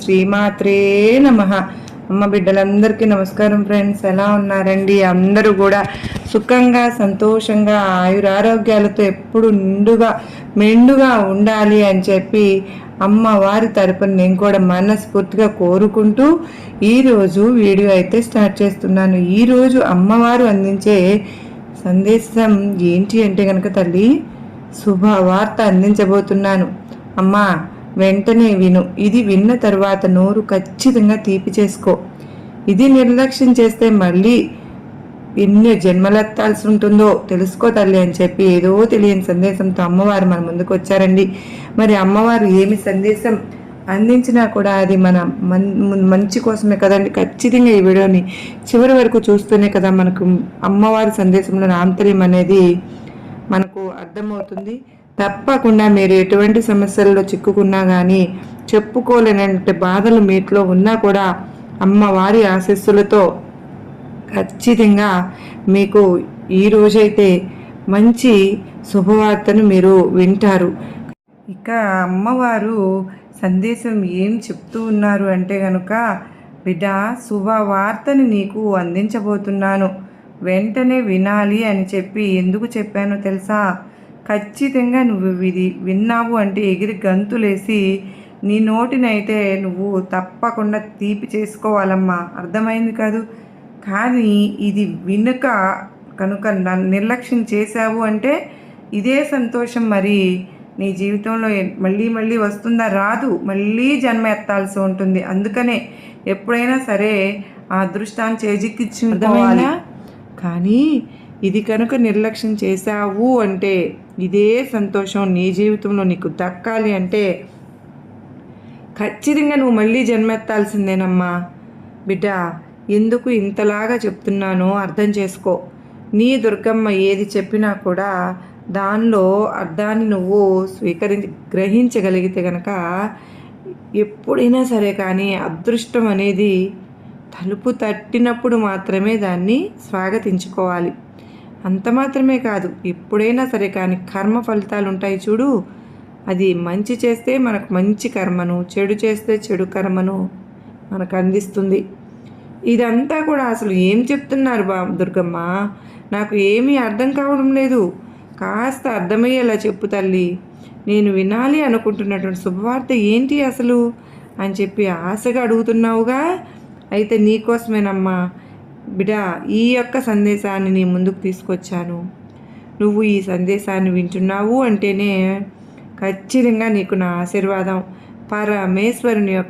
శ్రీమాత్రే నమ. అమ్మ బిడ్డలందరికీ నమస్కారం ఫ్రెండ్స్. ఎలా ఉన్నారండి? అందరూ కూడా సుఖంగా సంతోషంగా ఆయురారోగ్యాలతో ఎప్పుడు నిండుగా మెండుగా ఉండాలి అని చెప్పి అమ్మవారి తరపున నేను కూడా మనస్ఫూర్తిగా కోరుకుంటూ ఈరోజు వీడియో అయితే స్టార్ట్ చేస్తున్నాను. ఈరోజు అమ్మవారు అందించే సందేశం ఏంటి అంటే కనుక తల్లి శుభవార్త అందించబోతున్నాను. అమ్మా వెంటనే విను. ఇది విన్న తర్వాత నోరు ఖచ్చితంగా తీపి చేసుకో. ఇది నిర్లక్ష్యం చేస్తే మళ్ళీ ఎన్ని జన్మలెత్తాల్సి ఉంటుందో తెలుసుకో తల్లి అని చెప్పి ఏదో తెలియని సందేశంతో అమ్మవారు మన ముందుకు వచ్చారండి మరి అమ్మవారు ఏమి సందేశం అందించినా కూడా అది మన మన్- మంచి కోసమే కదండి. ఖచ్చితంగా ఈ వీడియోని చివరి వరకు చూస్తూనే కదా మనకు అమ్మవారి సందేశంలో ఆంతర్యం అనేది మనకు అర్థమవుతుంది. తప్పకుండా మీరు ఎటువంటి సమస్యల్లో చిక్కుకున్నా కానీ చెప్పుకోలేనంటే బాధలు మీట్లో ఉన్నా కూడా అమ్మవారి ఆశస్సులతో ఖచ్చితంగా మీకు ఈరోజైతే మంచి శుభవార్తను మీరు వింటారు. ఇక అమ్మవారు సందేశం ఏం చెప్తూ ఉన్నారు అంటే కనుక బిడ్డ శుభవార్తని నీకు అందించబోతున్నాను. వెంటనే వినాలి అని చెప్పి ఎందుకు చెప్పానో తెలుసా? ఖచ్చితంగా నువ్వు ఇది విన్నావు అంటే ఎగిరి గంతులేసి నీ నోటినైతే నువ్వు తప్పకుండా తీపి చేసుకోవాలమ్మా. అర్థమైంది కాదు? కానీ ఇది వినుక కనుక నిర్లక్ష్యం చేశావు అంటే ఇదే సంతోషం మరి. నీ జీవితంలో మళ్ళీ మళ్ళీ వస్తుందా? రాదు. మళ్ళీ జన్మ ఎత్తాల్సి ఉంటుంది. అందుకనే ఎప్పుడైనా సరే ఆ అదృష్టాన్ని చేజిక్కించుకోవాలి. కానీ ఇది కనుక నిర్లక్ష్యం చేశావు అంటే ఇదే సంతోషం నీ జీవితంలో నీకు దక్కాలి అంటే ఖచ్చితంగా నువ్వు మళ్ళీ జన్మెత్తాల్సిందేనమ్మా. బిడ్డ ఎందుకు ఇంతలాగా చెప్తున్నానో అర్థం చేసుకో. నీ దుర్గమ్మ ఏది చెప్పినా కూడా దానిలో అర్థాన్ని నువ్వు స్వీకరించి గ్రహించగలిగితే గనక ఎప్పుడైనా సరే కానీ అదృష్టం అనేది తలుపు తట్టినప్పుడు మాత్రమే దాన్ని స్వాగతించుకోవాలి. అంత మాత్రమే కాదు ఎప్పుడైనా సరే కానీ కర్మ ఫలితాలు ఉంటాయి చూడు. అది మంచి చేస్తే మనకు మంచి కర్మను చెడు చేస్తే చెడు కర్మను మనకు అందిస్తుంది. ఇదంతా కూడా అసలు ఏం చెప్తున్నారు బా దుర్గమ్మ? నాకు ఏమీ అర్థం కావడం లేదు. కాస్త అర్థమయ్యేలా చెప్పు తల్లి. నేను వినాలి అనుకుంటున్నటువంటి శుభవార్త ఏంటి అసలు? అని చెప్పి ఆశగా అడుగుతున్నావుగా? అయితే నీకోసమేనమ్మా బిడ ఈ యొక్క సందేశాన్ని నీ ముందుకు తీసుకొచ్చాను. నువ్వు ఈ సందేశాన్ని వింటున్నావు అంటేనే ఖచ్చితంగా నీకు నా ఆశీర్వాదం. పరమేశ్వరుని యొక్క